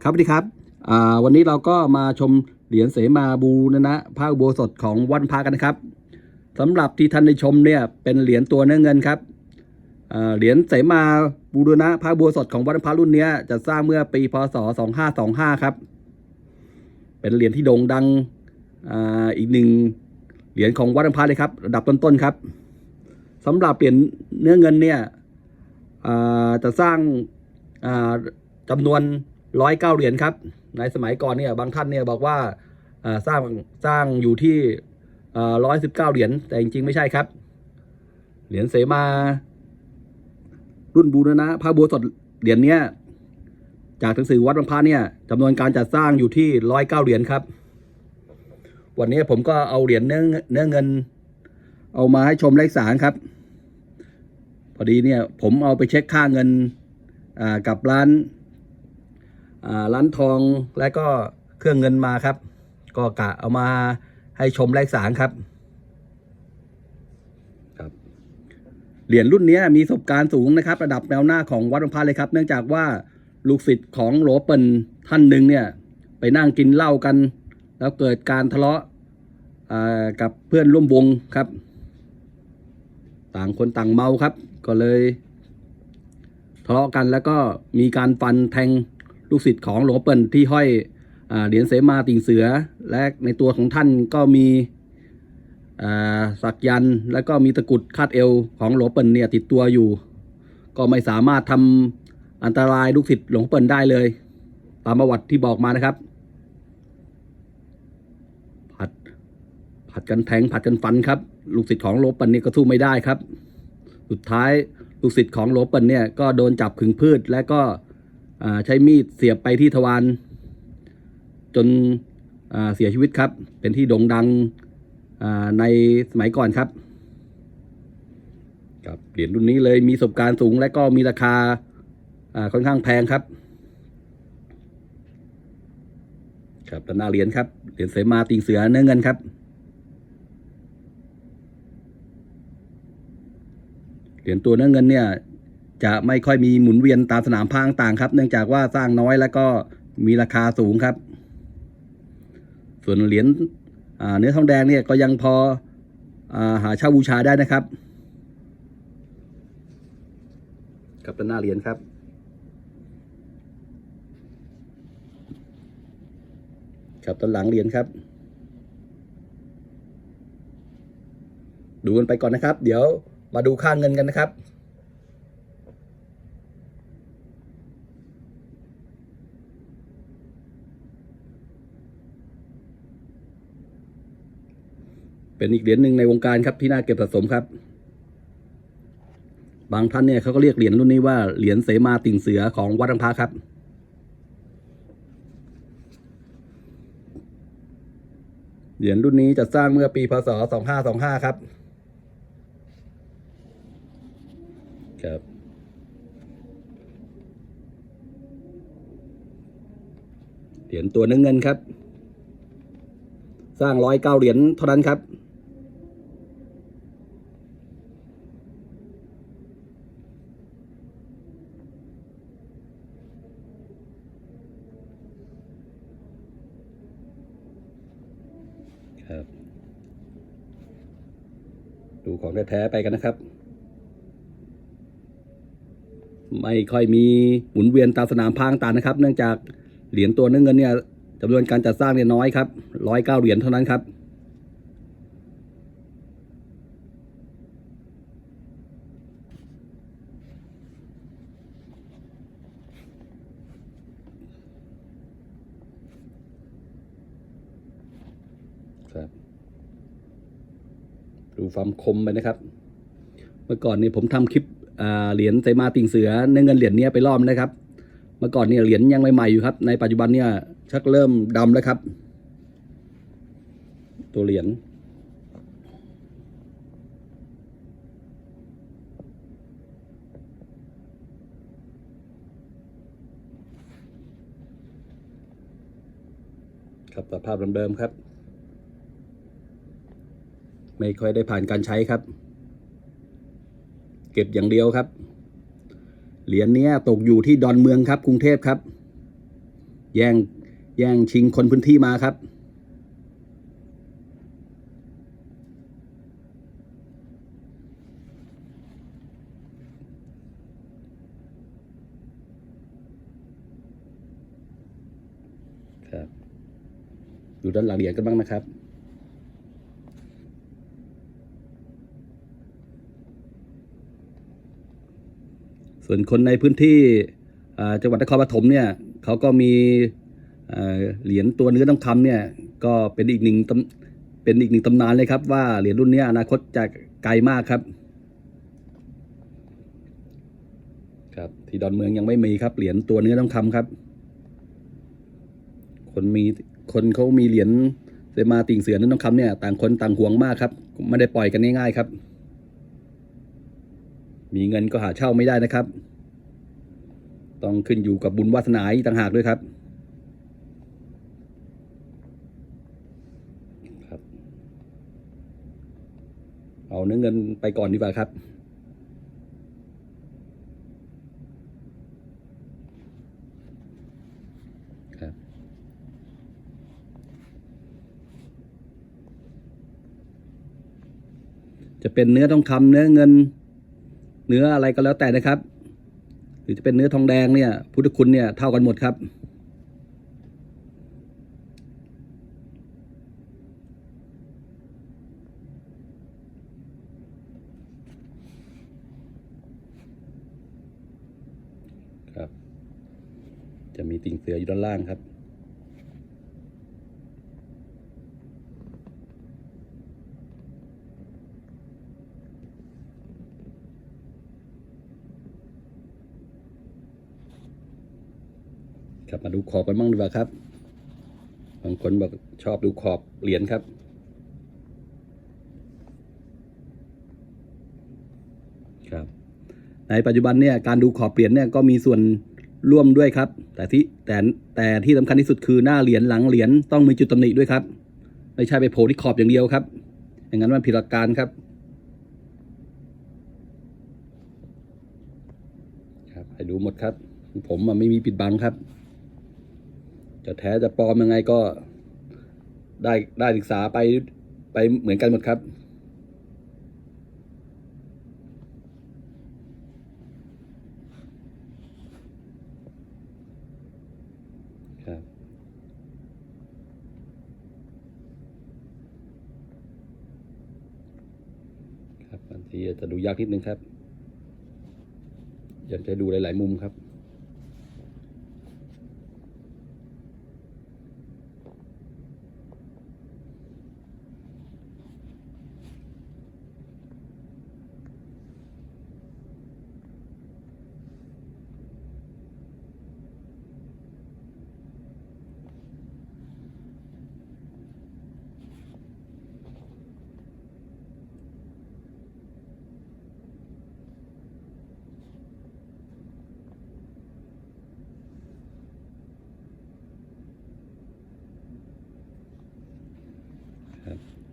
ครับสวัสดีครับวันนี้เราก็มาชมเหรียญเสมาบูรณะพระอุโบสถของวัดพระกันนะครับสำหรับที่ท่านได้ชมเนี่ยเป็นเหรียญตัวเนื้อเงินครับเหรียญเสมาบูรณะพระอุโบสถของวัดพระรุ่นนี้จะสร้างเมื่อปีพศ 2525 ครับ เป็นเหรียญที่โด่งดังอ,อีกหนึ่งเหรียญของวัดพระเลยครับระดับต้นๆครับสำหรับเหรียญเนื้อเงินเนี่ยจะสร้างอ่าจำนวน ร้อยเก้าเหรียญครับในสมัยก่อนเนี่ยบางท่านเนี่ยบอกว่าสร้างสร้างอยู่ที่ร้อยสิบเก้าเหรียญแต่จริงๆไม่ใช่ครับ เหรียญเสมา รุ่นบูรณะพระบัวสดเหรียญเนี้ยจากหนังสือวัดบางพระเนี่ยจำนวนการจัดสร้างอยู่ที่ร้อยเก้าเหรียญครับ วันนี้ผมก็เอาเหรียญเนื้อเนื้อเงิน เอามาให้ชมเลขสารครับ พอดีเนี่ยผมเอาไปเช็คค่าเงินกับร้าน ร้านทองและก็เครื่องเงินมาครับ ก็กะเอามาให้ชมแลกสารครับครับ เหรียญรุ่นนี้มีประสบการณ์สูงนะครับ ระดับแนวหน้าของวัดหลวงพระเลยครับ เนื่องจากว่าลูกศิษย์ของโหลเปิลท่านหนึ่งเนี่ย ไปนั่งกินเหล้ากัน แล้วเกิดการทะเลาะกับเพื่อนร่วมวงครับ ต่างคนต่างเมาครับ ก็เลย ทะเลาะกันแล้วก็มีการฟันแทง ลูกศิษย์ของหลวงเปิลที่ห้อยเหรียญเสมาติ่งเสือ และในตัวของท่านก็มีสักยันและก็มีตะกุดคาดเอวของหลวงเปิลเนี่ยติดตัวอยู่ ก็ไม่สามารถทำอันตรายลูกศิษย์หลวงเปิลได้เลย ตามประวัติที่บอกมานะครับ ผัดผัดกันแทงผัดกันฟันครับ ลูกศิษย์ของหลวงเปิลเนี่ยก็สู้ไม่ได้ครับ สุดท้ายลูกศิษย์ของหลวงเปิลเนี่ยก็โดนจับขึงพืชและก็ ใช้มีดเสียบไปที่ทวารจนอ่าเสียชีวิตครับ เป็นที่โด่งดังอ่าในสมัยก่อนครับครับเหรียญรุ่นนี้เลยมีประสบการณ์สูงและก็มีราคาอ่าค่อนข้างแพงครับครับด้านหน้าเหรียญครับ เหรียญเสมาติงเสือเนื้อเงินครับ เหรียญตัวเนื้อเงินเนี่ย จะไม่ค่อยมีหมุนเวียนตามสนามพางต่างครับ เนื่องจากว่าสร้างน้อยแล้วก็มีราคาสูงครับ ส่วนเหรียญเนื้อทองแดงเนี่ยก็ยังพออาหาเช่าบูชาได้นะครับกับด้านหน้าเหรียญครับ ครับด้านหลังเหรียญครับ ดูกันไปก่อนนะครับ เดี๋ยวมาดูค่าเงินกันนะครับ เป็นอีกเหรียญหนึ่งในวงการครับที่น่าเก็บสะสมครับ บางท่านเนี่ยเขาก็เรียกเหรียญรุ่นนี้ว่าเหรียญเสมาติ่งเสือของวัดอังพาครับเหรียญรุ่นนี้จะสร้างเมื่อปีพศ 2525 ครับ ครับ เหรียญตัวเนื้อเงินครับ สร้างร้อยเก้าเหรียญเท่านั้นครับ ครับ ดูของแท้ๆไปกันนะครับ ไม่ค่อยมีหมุนเวียนตามสนามพางต่างนะครับ เนื่องจากเหรียญตัวเนื้อเงินเนี่ยจำนวนการจัดสร้างเนี่ยน้อยครับร้อยเก้าเหรียญเท่านั้นครับครับ ดู ความคมไปนะครับ เมื่อก่อนนี่ผมทำคลิปเหรียญไซมาติงเสือเนื้อเงินเหรียญนี้ไปรอบนะครับ เมื่อก่อนเนี่ยเหรียญยังใหม่ๆอยู่ครับ ในปัจจุบันเนี่ยชักเริ่มดำแล้วครับ ตัวเหรียญครับสภาพเดิมๆครับ ไม่ค่อยได้ผ่านการใช้ครับ เก็บอย่างเดียวครับ เหรียญเนี้ยตกอยู่ที่ดอนเมืองครับ กรุงเทพครับ แย่งแย่งชิงคนพื้นที่มาครับ ครับ ดูด้านหลังเหรียญกันบ้างนะครับ ส่วนคนในพื้นที่จังหวัดนครปฐมเนี่ยเขาก็มีเหรียญตัวเนื้อต้องคำเนี่ยก็เป็นอีกหนึ่งเป็นอีกหนึ่งตำนานเลยครับ ว่าเหรียญรุ่นนี้อนาคตจะไกลมากครับ ครับที่ดอนเมืองยังไม่มีครับเหรียญตัวเนื้อต้องคำครับ คนมีคนเขามีเหรียญเสมาติ่งเสือนั้นต้องคำเนี่ยต่างคนต่างห่วงมากครับ ไม่ได้ปล่อยกันง่ายๆครับ มีเงินก็หาเช่าไม่ได้นะครับ ต้องขึ้นอยู่กับบุญวาสนาอีกต่างหากด้วยครับครับ เอาเนื้อเงินไปก่อนดีกว่าครับจะเป็นเนื้อทองคำเนื้อเงิน เนื้ออะไรก็แล้วแต่นะครับ หรือจะเป็นเนื้อทองแดงเนี่ย พุทธคุณเนี่ยเท่ากันหมดครับ ครับ จะมีติ่งเสืออยู่ด้านล่างครับ ครับมาดูขอบกันบ้างดีกว่าครับ บางคนบอกชอบดูขอบเหรียญครับ ครับ ในปัจจุบันเนี่ยการดูขอบเหรียญเนี่ยก็มีส่วนร่วมด้วยครับ แต่ที่แต่แต่ที่สำคัญที่สุดคือหน้าเหรียญหลังเหรียญต้องมีจุดตำหนิด้วยครับ ไม่ใช่ไปโผล่ที่ขอบอย่างเดียวครับ อย่างนั้นมันผิดหลักการครับครับให้ดูหมดครับ ผมมันไม่มีปิดบังครับ จะแท้จะปลอมยังไงก็ได้ได้ศึกษาไปไปเหมือนกันหมดครับ ครับ ครับบางทีอาจจะดูยากนิดนึงครับ อยากจะดูหลาย ๆ มุมครับ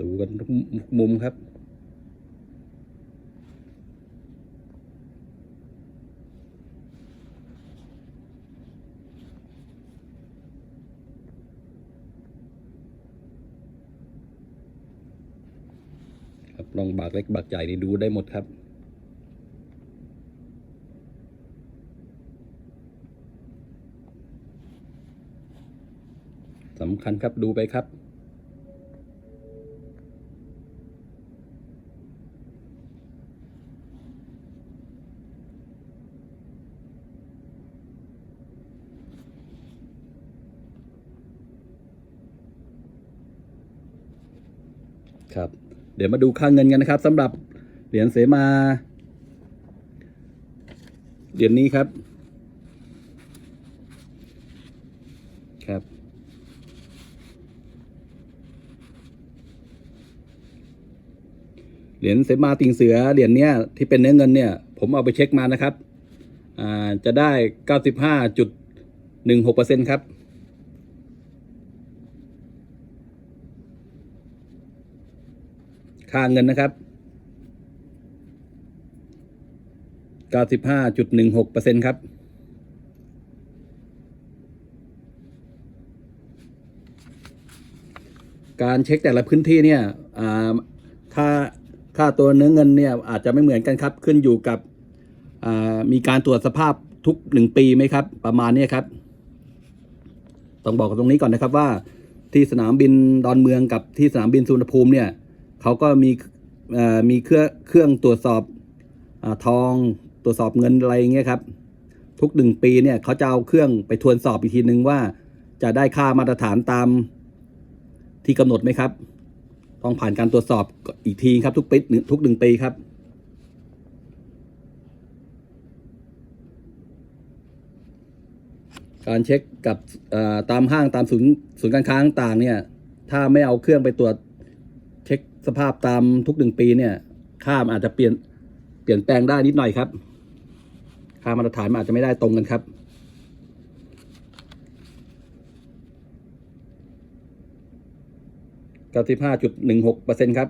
ดู กันทุกมุมครับ ครับลองบากเล็กบากใหญ่นี่ดูได้หมดครับสำคัญครับดูไปครับ ครับ เดี๋ยวมาดูค่าเงินกันนะครับสำหรับเหรียญเสมาเหรียญนี้ครับ ครับ เหรียญเสมาติงเสือเหรียญเนี้ยที่เป็นเนื้อเงินเนี่ย ผมเอาไปเช็คมานะครับ อ่าจะได้เก้าสิบห้าจุดหนึ่งหกเปอร์เซ็นครับ ค่าเงินนะครับ 95.16%ครับ การเช็คแต่ละพื้นที่เนี่ยค่าค่าตัวเนื้อเงินเนี่ยอาจจะไม่เหมือนกันครับ ขึ้นอยู่กับมีการตรวจสภาพทุกหนึ่งปีไหมครับ ประมาณนี้ครับ ต้องบอกตรงนี้ก่อนนะครับว่าที่สนามบินดอนเมืองกับที่สนามบินสุวรรณภูมิเนี่ย เขาก็มีมีเครื่องเครื่องตรวจสอบอทองตรวจสอบเงินอะไรเงี้ยครับ ทุกหนึ่งปีเนี่ยเขาจะเอาเครื่องไปทวนสอบอีกทีนึงว่า จะได้ค่ามาตรฐานตามที่กำหนดไหมครับ ต้องผ่านการตรวจสอบอีกทีครับทุกปีทุกหนึ่งปีครับการเช็คกับตามห้างตามศูนย์ศูนย์การค้าต่างเนี่ย ถ้าไม่เอาเครื่องไปตรวจ สภาพตามทุกหนึ่งปีเนี่ย ค่ามันอาจจะเปลี่ยนเปลี่ยนแปลงได้นิดหน่อยครับ ค่ามาตรฐานมันอาจจะไม่ได้ตรงกันครับเก้าสิบห้าจุดหนึ่งหกเปอร์เซ็นครับ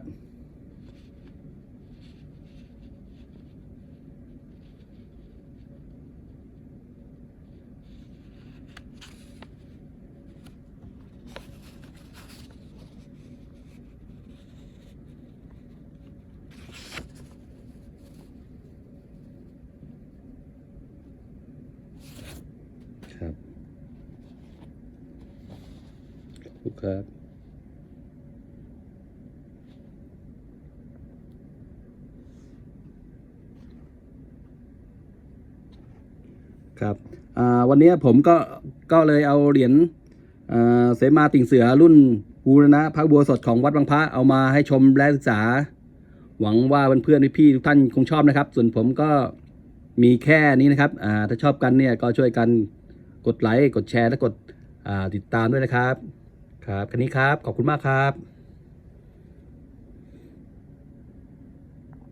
ครับ ครับวันนี้ผมก็ก็เลยเอาเหรียญเสมาติ่งเสือรุ่นบูรณะพระบัวสดของวัดบางพระเอามาให้ชมและศึกษา หวังว่าเพื่อนๆพี่ๆทุกท่านคงชอบนะครับ ส่วนผมก็มีแค่นี้นะครับถ้าชอบกันเนี่ยก็ช่วยกันกดไลค์กดแชร์และกดติดตามด้วยนะครับ ครับแค่นี้ครับ ขอบคุณมากครับ